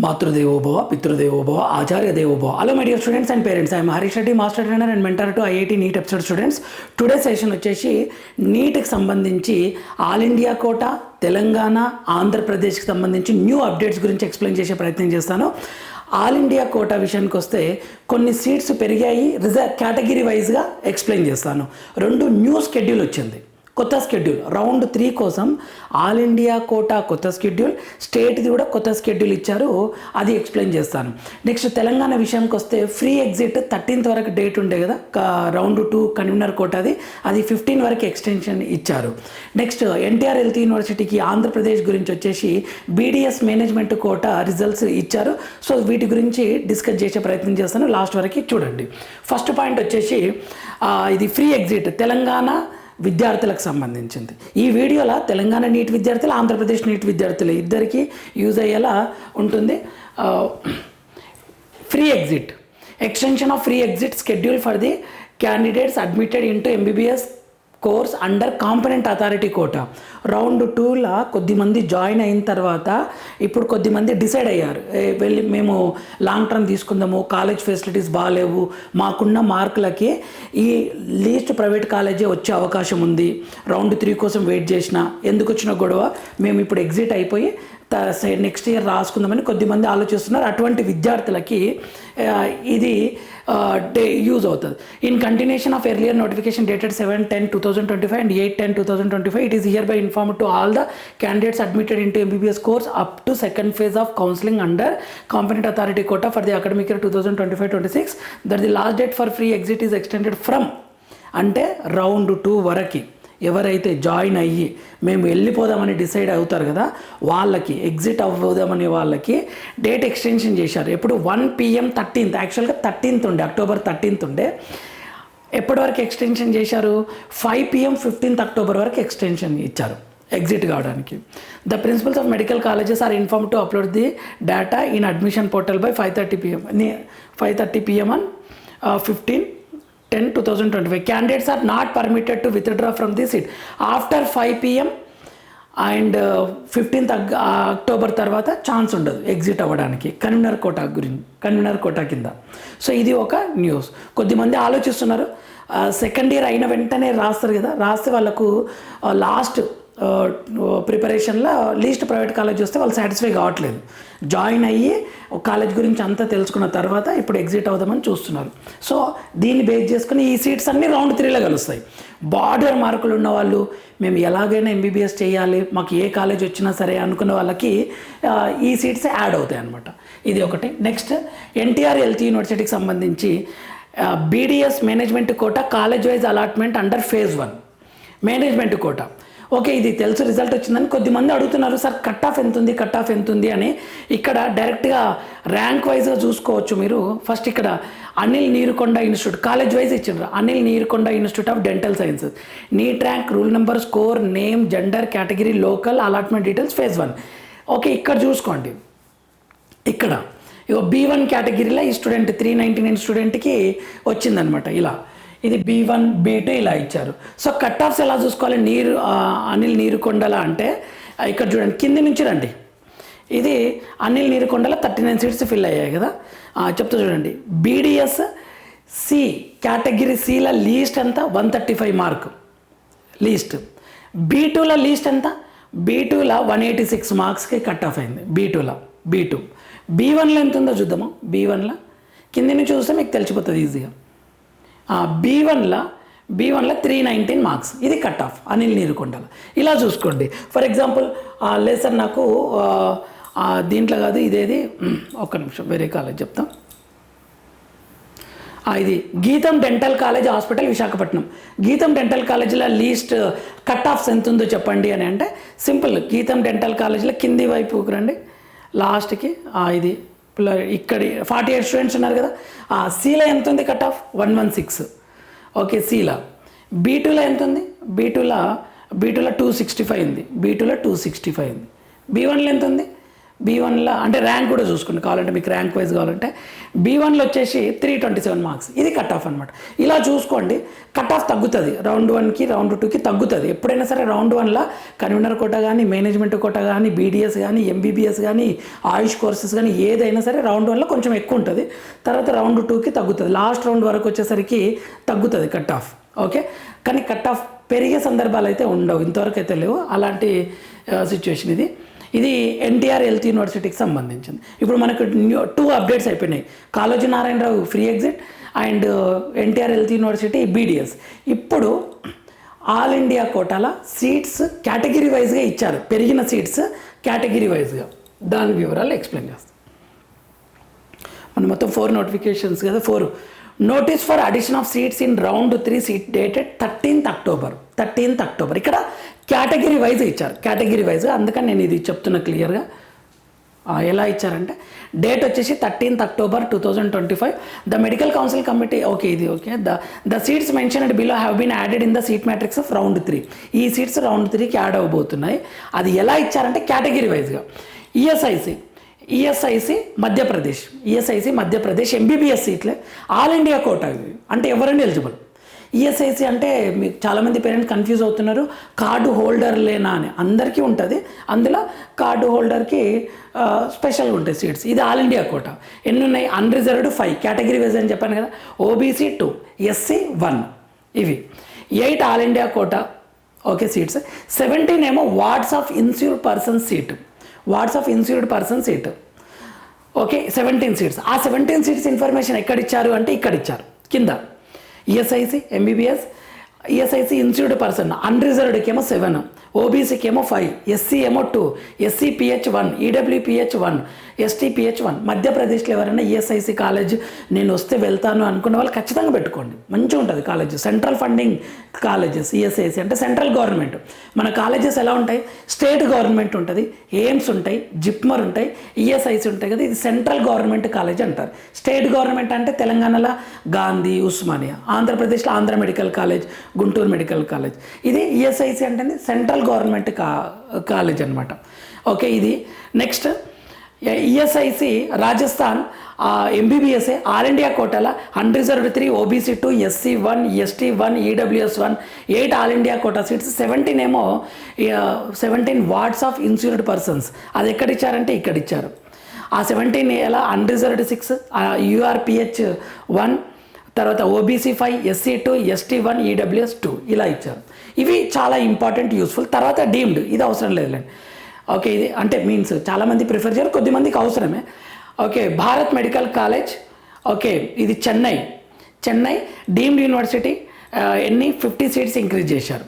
మాతృదేవోభవ పితృదేవోభవ ఆచార్య దేవోభవ hello my dear students and parents I'm Harish Reddy master trainer and mentor to IIT NEET episode students today session వచ్చేసి నీట్కి సంబంధించి all India కోట తెలంగాణ ఆంధ్రప్రదేశ్కి సంబంధించి న్యూ అప్డేట్స్ గురించి ఎక్స్ప్లెయిన్ చేసే ప్రయత్నం చేస్తాను. ఆల్ ఇండియా కోటా విషయానికి వస్తే కొన్ని సీట్స్ పెరిగాయి. రిజర్వ్ కేటగిరీ వైజ్గా ఎక్స్ప్లెయిన్ చేస్తాను. రెండు న్యూ షెడ్యూల్ వచ్చింది. కొత్త షెడ్యూల్ రౌండ్ త్రీ కోసం ఆల్ ఇండియా కోటా కొత్త షెడ్యూల్ స్టేట్ది కూడా కొత్త షెడ్యూల్ ఇచ్చారు. అది ఎక్స్ప్లెయిన్ చేస్తాను. నెక్స్ట్ తెలంగాణ విషయానికి వస్తే ఫ్రీ ఎగ్జిట్ థర్టీన్త్ వరకు డేట్ ఉండే కదా? రౌండ్ టూ కన్వీనర్ కోటాది అది ఫిఫ్టీన్ వరకు ఎక్స్టెన్షన్ ఇచ్చారు. నెక్స్ట్ ఎన్టీఆర్ హెల్త్ యూనివర్సిటీకి ఆంధ్రప్రదేశ్ గురించి వచ్చేసి బీడీఎస్ మేనేజ్మెంట్ కోట రిజల్ట్స్ ఇచ్చారు. సో వీటి గురించి డిస్కస్ చేసే ప్రయత్నం చేస్తాను. లాస్ట్ వరకు చూడండి. ఫస్ట్ పాయింట్ వచ్చేసి ఇది ఫ్రీ ఎగ్జిట్ తెలంగాణ విద్యార్థులకు సంబంధించింది. ఈ వీడియోలో తెలంగాణ నీట్ విద్యార్థులు ఆంధ్రప్రదేశ్ నీట్ విద్యార్థులు ఇద్దరికి యూజ్ అయ్యేలా ఉంటుంది. Free exit. Extension of free exit schedule for the candidates admitted into MBBS course under component authority quota. Round టూలో కొద్దిమంది జాయిన్ అయిన తర్వాత ఇప్పుడు కొద్దిమంది డిసైడ్ అయ్యారు. వెళ్ళి మేము లాంగ్ టర్మ్ తీసుకుందాము కాలేజ్ ఫెసిలిటీస్ బాగాలేవు మాకున్న మార్కులకి ఈ లీస్ట్ ప్రైవేట్ కాలేజే వచ్చే అవకాశం ఉంది. రౌండ్ త్రీ కోసం వెయిట్ చేసిన ఎందుకు వచ్చిన గొడవ మేము ఇప్పుడు ఎగ్జిట్ అయిపోయి నెక్స్ట్ ఇయర్ రాసుకుందామని కొద్దిమంది ఆలోచిస్తున్నారు. అటువంటి విద్యార్థులకి ఇది డే యూజ్ అవుతుంది. In continuation of earlier notification dated seven ten two thousand twenty five and eight ten two thousand twenty five it is hereby inform to all the candidates admitted into MBBS course up to second phase of counselling under competent authority quota for the academic year two thousand twenty five twenty six that the last date for free exit is extended from అంటే round two వరకు. ఎవరైతే join అయ్యి మేము వెళ్ళిపోదామని decide అవుతారు కదా వాళ్ళకి exit అవ్వదామని వాళ్ళకి డేట్ ఎక్స్టెన్షన్ చేశారు. ఎప్పుడు? One PM thirteenth. యాక్చువల్గా థర్టీన్త్ ఉండే అక్టోబర్ థర్టీన్త్ ఉండే. ఎప్పటి వరకు ఎక్స్టెన్షన్ చేశారు? ఫైవ్ పిఎం ఫిఫ్టీన్త్ అక్టోబర్ వరకు ఎక్స్టెన్షన్ ఇచ్చారు ఎగ్జిట్ కావడానికి. The principals of medical colleges are inform to upload the data in admission portal by five thirty PM five thirty PM on fifteen ten two thousand twenty five candidates are not permitted to withdraw from the seat after five PM and fifteenth October తర్వాత chance ఉండదు exit అవ్వడానికి. Convener quota గురించి convener quota కింద. So ఇది ఒక news కొద్దిమంది ఆలోచిస్తున్నారు. Uh, second year అయిన వెంటనే రాస్తారు కదా. రాస్తే వాళ్ళకు uh, లాస్ట్ ప్రిపరేషన్లో లీస్ట్ ప్రైవేట్ కాలేజ్ వస్తే వాళ్ళు సాటిస్ఫై కావట్లేదు. జాయిన్ అయ్యి ఒక కాలేజ్ గురించి అంతా తెలుసుకున్న తర్వాత ఇప్పుడు ఎగ్జిట్ అవుదామని చూస్తున్నారు. సో దీన్ని బేస్ చేసుకుని ఈ సీట్స్ అన్నీ రౌండ్ త్రీలో కలుస్తాయి. బార్డర్ మార్కులు ఉన్న వాళ్ళు మేము ఎలాగైనా ఎంబీబీఎస్ చేయాలి మాకు ఏ కాలేజ్ వచ్చినా సరే అనుకున్న వాళ్ళకి ఈ సీట్స్ యాడ్ అవుతాయి అనమాట ఇది ఒకటి. నెక్స్ట్ ఎన్టీఆర్ హెల్త్ యూనివర్సిటీకి సంబంధించి BDS management quota college wise allotment under phase one management quota okay ఇది తెలుసు రిజల్ట్ వచ్చిందని కొద్దిమంది అడుగుతున్నారు సార్ కట్ ఆఫ్ ఎంత ఉంది కట్ ఆఫ్ ఎంత ఉంది అని. ఇక్కడ డైరెక్ట్గా ర్యాంక్ వైజ్గా చూసుకోవచ్చు మీరు. ఫస్ట్ ఇక్కడ Anil Neerukonda institute college wise ఇచ్చిండ్రు. Anil Neerukonda institute of dental sciences. NEET rank roll number score name gender category local allotment details phase one. Okay ఇక్కడ చూసుకోండి. ఇక్కడ ఇగో బీ వన్ కేటగిరీలో ఈ స్టూడెంట్ త్రీ నైంటీ నైన్ స్టూడెంట్కి వచ్చిందనమాట ఇలా. ఇది బీ వన్ బీ టూ ఇలా ఇచ్చారు. సో కట్ ఆఫ్స్ ఎలా చూసుకోవాలి? నీరు అనిల్ నీరుకొండల అంటే ఇక్కడ చూడండి కింది నుంచి రండి. ఇది అనిల్ నీరుకొండల థర్టీ నైన్ సీట్స్ ఫిల్ అయ్యాయి కదా? ఆ, చెప్తా చూడండి. బీడిఎస్ సి కేటగిరీ సిల లీస్ట్ ఎంత? One thirty five mark. Least. B టూలో లీస్ట్ ఎంత? బీ టూలో వన్ ఎయిటీ సిక్స్ మార్క్స్కి కట్ ఆఫ్ అయింది. బీ టూలో బీ టూ. బీ వన్లో ఎంత ఉందో చూద్దామా? బీ వన్లో. కింది నుంచి చూస్తే మీకు తెలిసిపోతుంది ఈజీగా. బీ వన్లో బీ వన్లో త్రీ నైన్టీన్ మార్క్స్ ఇది కట్ ఆఫ్ అనిల్ నీరుకొండల. ఇలా చూసుకోండి. ఫర్ ఎగ్జాంపుల్ లేసర్ నాకు దీంట్లో కాదు ఇదేది ఒక్క నిమిషం వేరే కాలేజ్ చెప్తాం. ఇది గీతం డెంటల్ కాలేజ్ హాస్పిటల్ విశాఖపట్నం. గీతం డెంటల్ కాలేజీలో లీస్ట్ కట్ ఆఫ్స్ ఎంత ఉందో చెప్పండి అని అంటే సింపుల్ గీతం డెంటల్ కాలేజీలో కింది వైపుకి రండి. లాస్ట్కి ఇది ఇక్కడ ఫార్టీ ఎయిట్ స్టూడెంట్స్ ఉన్నారు కదా. ఆ సీలో ఎంత ఉంది cut off one one six okay సీలా బీటూలో ఎంత ఉంది బీటూలో బీటూలో టూ సిక్స్టీ ఫైవ్ ఉంది. బీటూలో టూ సిక్స్టీ ఫైవ్ ఉంది. బీ వన్లో ఎంత ఉంది బీ వన్లో అంటే ర్యాంక్ కూడా చూసుకోండి కావాలంటే మీకు ర్యాంక్ వైజ్ కావాలంటే. బీ వన్లో వచ్చేసి త్రీ ట్వంటీ సెవెన్ మార్క్స్ ఇది కట్ ఆఫ్ అనమాట ఇలా చూసుకోండి కట్ ఆఫ్ తగ్గుతుంది రౌండ్ వన్కి రౌండ్ టూకి తగ్గుతుంది. ఎప్పుడైనా సరే రౌండ్ వన్లో కన్వీనర్ కోట కానీ మేనేజ్మెంట్ కోట కానీ బీడీఎస్ కానీ ఎంబీబీఎస్ కానీ ఆయుష్ కోర్సెస్ కానీ ఏదైనా సరే రౌండ్ వన్లో కొంచెం ఎక్కువ ఉంటుంది. తర్వాత రౌండ్ టూకి తగ్గుతుంది. లాస్ట్ రౌండ్ వరకు వచ్చేసరికి తగ్గుతుంది కట్ ఆఫ్ ఓకే? కానీ కట్ ఆఫ్ పెరిగే సందర్భాలు అయితే ఉండవు. ఇంతవరకు అయితే లేవు. అలాంటి సిచ్యువేషన్ ఇది. ఇది ఎన్టీఆర్ హెల్త్ యూనివర్సిటీకి సంబంధించింది. ఇప్పుడు మనకు న్యూ టూ అప్డేట్స్ అయిపోయినాయి. Kaloji Narayana Rao free exit and NTR health university BDS. ఇప్పుడు ఆల్ ఇండియా కోటాల సీట్స్ కేటగిరీ వైజ్గా ఇచ్చారు. పెరిగిన సీట్స్ కేటగిరీ వైజ్గా. దాని వివరాలు ఎక్స్ప్లెయిన్ చేస్తాం. మన మొత్తం ఫోర్ నోటిఫికేషన్స్ కదా four. Notice for addition of seats in round three seat dated thirteenth October thirteenth October ఇక్కడ కేటగిరీ వైజ్ ఇచ్చారు. కేటగిరీ వైజ్ అందుకని నేను ఇది చెప్తున్నా క్లియర్గా ఎలా ఇచ్చారంటే డేట్ వచ్చేసి thirteenth October two thousand twenty five the medical council committee okay ఇది okay the the seats and below have been added in the seat matrix of round three ఈ సీట్స్ రౌండ్ త్రీకి యాడ్ అవ్వబోతున్నాయి. అది ఎలా ఇచ్చారంటే category వైజ్గా ESIC ESIC Madhya Pradesh. ESIC Madhya Pradesh MBBS సీట్లే all India quota ఇవి. అంటే ఎవరైనా ఎలిజిబుల్? ఈఎస్ఐసి అంటే మీకు చాలామంది పేరెంట్స్ కన్ఫ్యూజ్ అవుతున్నారు. కార్డు హోల్డర్లేనా అని. అందరికీ ఉంటుంది. అందులో కార్డు హోల్డర్కి స్పెషల్గా ఉంటాయి సీట్స్. ఇది ఆల్ ఇండియా కోట. ఎన్ని ఉన్నాయి అన్రిజర్వ్డ్ ఫైవ్ కేటగిరీ వైజ్ అని చెప్పాను కదా. ఓబీసీ టూ ఎస్సీ వన్ ఇవి. Eight all India quota. Okay seats. Seventeen ఏమో wards of insure person seat. Wards of insured person seat okay seventeen seats ఆ seventeen seats information ఎక్కడ ఇచ్చారు అంటే ఇక్కడ ఇచ్చారు కింద ESIC MBBS ESIC institute person. అన్రిజర్వ్డ్కి ఏమో సెవెన్ ఓబీసీకి ఏమో ఫైవ్ ఎస్సీ ఏమో two SC PH one EWPH one ST PH one. మధ్యప్రదేశ్లో ఎవరైనా ఈఎస్ఐసి కాలేజ్ నేను వస్తే వెళ్తాను అనుకున్న వాళ్ళు ఖచ్చితంగా పెట్టుకోండి. మంచిగా ఉంటుంది college. Central funding colleges ESIC అంటే సెంట్రల్ గవర్నమెంట్. మన కాలేజెస్ ఎలా ఉంటాయి? స్టేట్ గవర్నమెంట్ ఉంటుంది ఎయిమ్స్ ఉంటాయి జిప్మర్ ఉంటాయి ఈఎస్ఐసి ఉంటాయి కదా ఇది సెంట్రల్ గవర్నమెంట్ కాలేజ్ అంటారు. స్టేట్ గవర్నమెంట్ అంటే తెలంగాణలో గాంధీ ఉస్మానియా ఆంధ్రప్రదేశ్లో Andhra medical college Guntur medical college. ఇది ఈఎస్ఐసి అంటే సెంట్రల్ గవర్నమెంట్ కా కాలేజ్ అనమాట ఓకే ఇది. నెక్స్ట్ ఈఎస్ఐసి రాజస్థాన్ ఎంబీబీఎస్ఏ all India కోటాల unreserved three OBC two SC one ST one EWS one eight all India quota seats seventeen ఏమో seventeen wards of insured persons అది ఎక్కడ ఇచ్చారంటే ఇక్కడ ఇచ్చారు ఆ సెవెంటీన్ ఎలా అన్రిజర్వ్డ్ సిక్స్ యూఆర్పిహెచ్ వన్ తర్వాత OBC five SC two ST one EWS two ఇలా ఇచ్చారు. ఇవి చాలా ఇంపార్టెంట్ యూస్ఫుల్ తర్వాత డీమ్డ్ ఇది అవసరం లేదులేండి ఓకే ఇది అంటే మీన్స్ చాలామంది ప్రిఫర్ చేయరు కొద్దిమందికి అవసరమే. Okay Bharat medical college okay ఇది చెన్నై చెన్నై డీమ్డ్ యూనివర్సిటీ ఎన్ని ఫిఫ్టీ సీట్స్ ఇంక్రీజ్ చేశారు.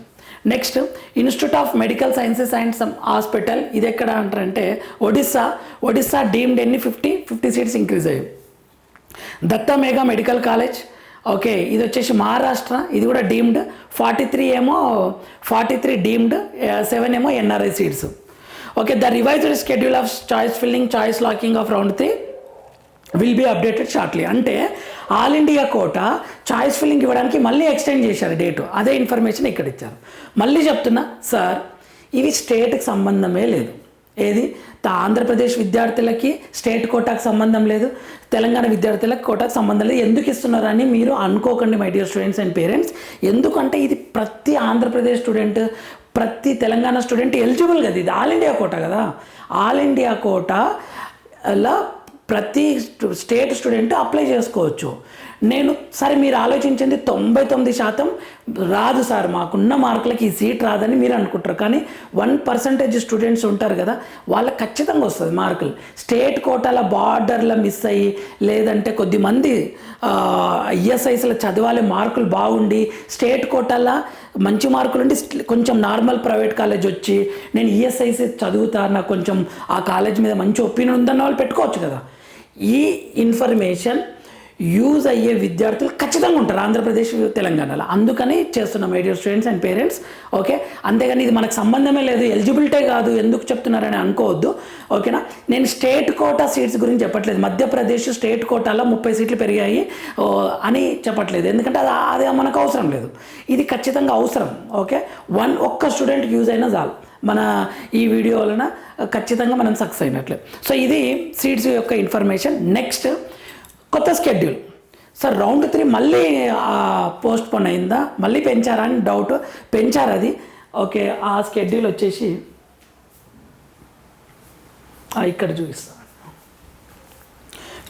Next institute of medical sciences and SUM hospital ఇది ఎక్కడ అంటారంటే ఒడిస్సా ఒడిస్సా డీమ్డ్ ఎన్ని ఫిఫ్టీ ఫిఫ్టీ సీట్స్ ఇంక్రీజ్ అయ్యాయి. Datta Meghe medical college okay ఇది వచ్చేసి మహారాష్ట్ర ఇది కూడా డీమ్డ్. ఫార్టీ త్రీ ఏమో ఫార్టీ త్రీ డీమ్డ్ సెవెన్ ఏమో NRI seats okay the revised schedule of choice filling choice locking of round three will be updated shortly. అంటే all India quota choice filling ఇవ్వడానికి మళ్ళీ extend చేశారు date. అదే information ఇక్కడ ఇచ్చారు. మళ్ళీ చెప్తున్నా సార్ ఇవి స్టేట్కి సంబంధమే లేదు. ఏది? ఆంధ్రప్రదేశ్ విద్యార్థులకి స్టేట్ కోటాకు సంబంధం లేదు తెలంగాణ విద్యార్థులకు కోటాకు సంబంధం లేదు. ఎందుకు ఇస్తున్నారని మీరు అనుకోకండి my dear students and parents ఎందుకంటే ఇది ప్రతి ఆంధ్రప్రదేశ్ స్టూడెంట్ ప్రతి తెలంగాణ స్టూడెంట్ ఎలిజిబుల్ కదా ఇది? ఆల్ ఇండియా కోట కదా? ఆల్ ఇండియా కోట అలా ప్రతి స్టేట్ స్టూడెంట్ అప్లై చేసుకోవచ్చు. నేను సరే మీరు ఆలోచించింది తొంభై తొమ్మిది శాతం రాదు సార్ మాకున్న మార్కులకి ఈ సీట్ రాదని మీరు అనుకుంటారు. కానీ వన్ పర్సంటేజ్ స్టూడెంట్స్ ఉంటారు కదా వాళ్ళకి ఖచ్చితంగా వస్తుంది మార్కులు. స్టేట్ కోటాల బార్డర్లో మిస్ అయ్యి లేదంటే కొద్దిమంది ఐఎస్ఐస్లో చదవాలి మార్కులు బాగుండి స్టేట్ కోటాల మంచి మార్కులు ఉండి కొంచెం నార్మల్ ప్రైవేట్ కాలేజ్ వచ్చి నేను ఈఎస్ఐసి చదువుతా నాకు కొంచెం ఆ కాలేజ్ మీద మంచి ఒపీనియన్ ఉందన్న వాళ్ళు పెట్టుకోవచ్చు కదా. ఈ ఇన్ఫర్మేషన్ యూజ్ అయ్యే విద్యార్థులు ఖచ్చితంగా ఉంటారు. ఆంధ్రప్రదేశ్ తెలంగాణలో. అందుకని చేస్తున్నాం my students and parents okay అంతేగాని ఇది మనకు సంబంధమే లేదు. ఎలిజిబిలిటీ కాదు. ఎందుకు చెప్తున్నారని అనుకోవద్దు. ఓకేనా నేను స్టేట్ కోటా సీట్స్ గురించి చెప్పట్లేదు. మధ్యప్రదేశ్ స్టేట్ కోటాలో ముప్పై సీట్లు పెరిగాయి అని చెప్పట్లేదు. ఎందుకంటే అది అది మనకు అవసరం లేదు. ఇది ఖచ్చితంగా అవసరం ఓకే వన్ ఒక్క స్టూడెంట్కి యూజ్ అయినా చాలు. మన ఈ వీడియో వలన ఖచ్చితంగా మనం సక్సెస్ అయినట్లే. సో ఇది సీట్స్ యొక్క ఇన్ఫర్మేషన్ నెక్స్ట్ కొత్త స్కెడ్యూల్ సార్ రౌండ్ త్రీ మళ్ళీ పోస్ట్ పోన్ అయిందా? మళ్ళీ పెంచారా అని డౌట్ పెంచారు అది. ఓకే ఆ స్కెడ్యూల్ వచ్చేసి ఇక్కడ చూపిస్తా.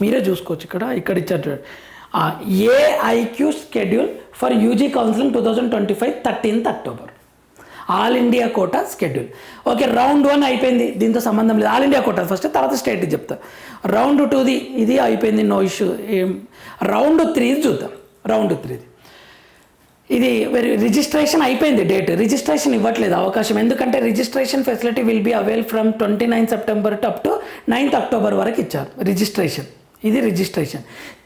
మీరే చూసుకోవచ్చు ఇక్కడ ఇక్కడ ఇచ్చారు AIQ schedule for UG counselling two thousand twenty five thirteenth October all India quota schedule okay round one అయిపోయింది. దీంతో సంబంధం లేదు. ఆల్ ఇండియా కోటా ఫస్ట్ తర్వాత స్టేట్ చెప్తా. రౌండ్ టూది ఇది అయిపోయింది నో ఇష్యూ ఏం? రౌండ్ త్రీది చూద్దాం. రౌండ్ త్రీది ఇది వెరీ రిజిస్ట్రేషన్ అయిపోయింది డేట్ రిజిస్ట్రేషన్ ఇవ్వట్లేదు అవకాశం. ఎందుకంటే registration facility will be avail from twenty nine September to up to ninth October వరకు ఇచ్చారు. రిజిస్ట్రేషన్ ఇది రిజిస్ట్రేషన్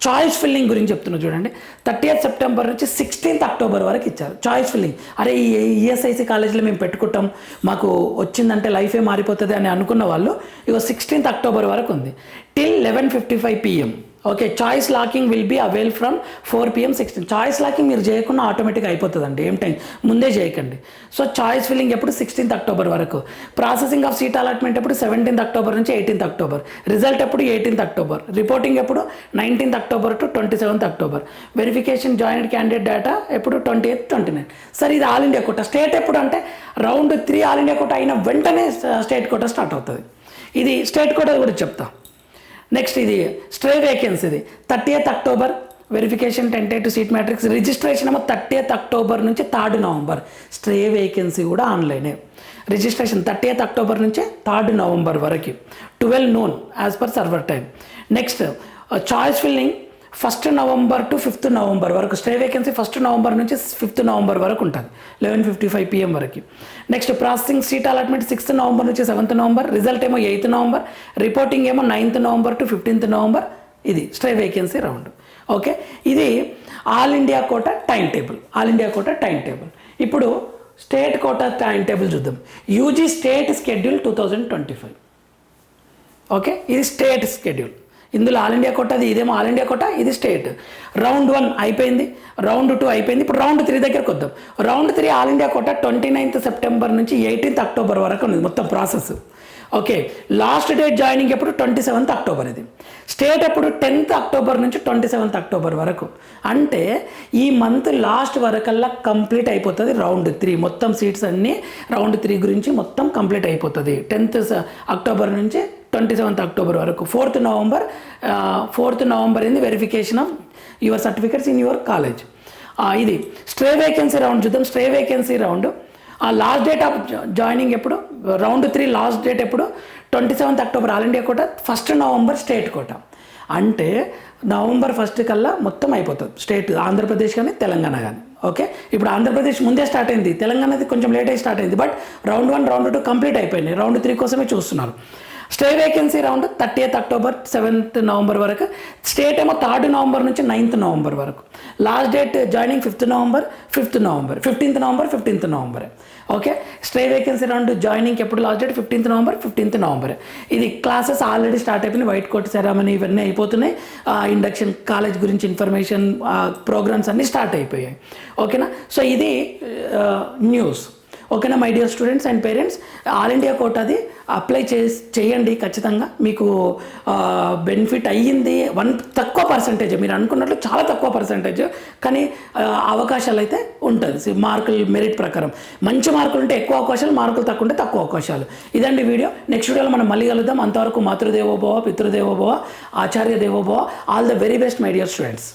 చాయిస్ ఫిల్లింగ్ గురించి చెప్తున్నా చూడండి. థర్టీ సెప్టెంబర్ నుంచి సిక్స్టీన్త్ అక్టోబర్ వరకు ఇచ్చారు. చాయిస్ ఫిల్లింగ్ అరే ఈ ఈఎస్ఐసి కాలేజీలో మేము పెట్టుకుంటాం. మాకు వచ్చిందంటే లైఫే మారిపోతుంది అని అనుకున్న వాళ్ళు ఇక సిక్స్టీన్త్ అక్టోబర్ వరకు ఉంది. Till eleven fifty five PM okay choice locking will be avail from four PM sixteen choice locking మీరు చేయకుండా ఆటోమేటిక్గా అయిపోతుందండి ఏం టైం ముందే చేయకండి. సో చాయిస్ ఫిల్లింగ్ ఎప్పుడు? సిక్స్టీన్త్ అక్టోబర్ వరకు. ప్రాసెసింగ్ ఆఫ్ సీట్ అలాట్మెంట్ ఎప్పుడు? సెవెంటీన్త్ అక్టోబర్ నుంచి ఎయిటీన్త్ అక్టోబర్ రిజల్ట్ ఎప్పుడు? ఎయిటీన్త్ అక్టోబర్ రిపోర్టింగ్ ఎప్పుడు? Nineteenth October to twenty seventh October verification joint candidate data ఎప్పుడు? ట్వంటీ ఎయిత్ ట్వంటీ నైన్ సరే ఇది all India quota state ఎప్పుడు అంటే round three all India quota అయిన వెంటనే స్టేట్ కోట స్టార్ట్ అవుతుంది. ఇది స్టేట్ కోట కూడా చెప్తా. నెక్స్ట్ ఇది స్ట్రే వేకెన్సీ ఇది. Thirty October verification tentative seat matrix registration ఏమో థర్టీ అక్టోబర్ నుంచి థర్డ్ నవంబర్ స్ట్రే వేకెన్సీ కూడా ఆన్లైనే రిజిస్ట్రేషన్ థర్టీ అక్టోబర్ నుంచి థర్డ్ నవంబర్ వరకు. Twelve noon as per server time next choice filling first November to fifth November వరకు stray vacancy first November నుంచి fifth November వరకు ఉంటుంది. Eleven fifty five PM వరకు. Next processing seat allotment sixth November నుంచి seventh November result ఏమో eighth November reporting ఏమో ninth November to fifteenth November. ఇది stray vacancy round okay ఇది all India quota time table all India quota time table ఇప్పుడు state quota time table చూద్దాం. UG state schedule two thousand twenty five okay ఇది state schedule ఇందులో all India quota అది ఇదేమో all India quota ఇది state. Round one అయిపోయింది round two అయిపోయింది ఇప్పుడు రౌండ్ త్రీ దగ్గరకు వద్దాం. Round three all India quota twenty ninth September నుంచి ఎయిటీన్త్ అక్టోబర్ వరకు ఉంది మొత్తం process. Okay last date joining ఎప్పుడు? ట్వంటీ సెవెంత్ అక్టోబర్ ఇది. స్టేట్ ఎప్పుడు? టెన్త్ అక్టోబర్ నుంచి ట్వంటీ సెవెంత్ అక్టోబర్ వరకు. అంటే ఈ మంత్ లాస్ట్ వరకల్లా కంప్లీట్ అయిపోతుంది రౌండ్ త్రీ. మొత్తం సీట్స్ అన్నీ రౌండ్ త్రీ గురించి మొత్తం కంప్లీట్ అయిపోతుంది. టెన్త్ అక్టోబర్ నుంచి ట్వంటీ సెవెంత్ అక్టోబర్ వరకు ఫోర్త్ నవంబర్ ఫోర్త్ నవంబర్ ఏంది verification of your certificates in your college ఇది. స్ట్రే వేకెన్సీ రౌండ్ చూద్దాం. స్ట్రే వేకెన్సీ రౌండ్ ఆ లాస్ట్ డేట్ ఆఫ్ జాయినింగ్ ఎప్పుడు? రౌండ్ త్రీ లాస్ట్ డేట్ ఎప్పుడు? Twenty seventh October all India quota first November state quota. అంటే November first కల్లా మొత్తం అయిపోతుంది. State Andhra Pradesh కానీ తెలంగాణ కానీ. ఓకే ఇప్పుడు ఆంధ్రప్రదేశ్ ముందే స్టార్ట్ అయింది. తెలంగాణది కొంచెం లేట్ అయి స్టార్ట్ అయింది. But round one round two complete అయిపోయినాయి. రౌండ్ త్రీ కోసమే చూస్తున్నారు. Stray vacancy round thirty October seventh November వరకు. స్టేట్ ఏమో థర్డ్ నవంబర్ నుంచి నైన్త్ నవంబర్ వరకు. Last date joining fifth November fifth November fifteenth November fifteenth November okay stray vacancy round joining ఎప్పుడు? Last date fifteenth November fifteenth November ఇది classes already start అయిపోయినాయి. White coat ceremony ఇవన్నీ అయిపోతున్నాయి. Induction college గురించి information programmes అన్నీ start అయిపోయాయి. ఓకేనా so ఇది న్యూస్ ఓకేనా my dear students and parents all India కోటాది apply చే చేయండి ఖచ్చితంగా. మీకు బెనిఫిట్ అయ్యింది వన్ తక్కువ పర్సంటేజ్ మీరు అనుకున్నట్లు చాలా తక్కువ పర్సంటేజ్ కానీ అవకాశాలు అయితే ఉంటుంది. మార్కులు మెరిట్ ప్రకారం. మంచి మార్కులు ఉంటే ఎక్కువ అవకాశాలు మార్కులు తక్కువ ఉంటే తక్కువ అవకాశాలు. ఇదండి వీడియో. నెక్స్ట్ వీడియోలో మనం మళ్ళీ కలుద్దాం. అంతవరకు మాతృదేవోభవ పితృదేవోభవ ఆచార్య దేవోభవ. All the very best my dear students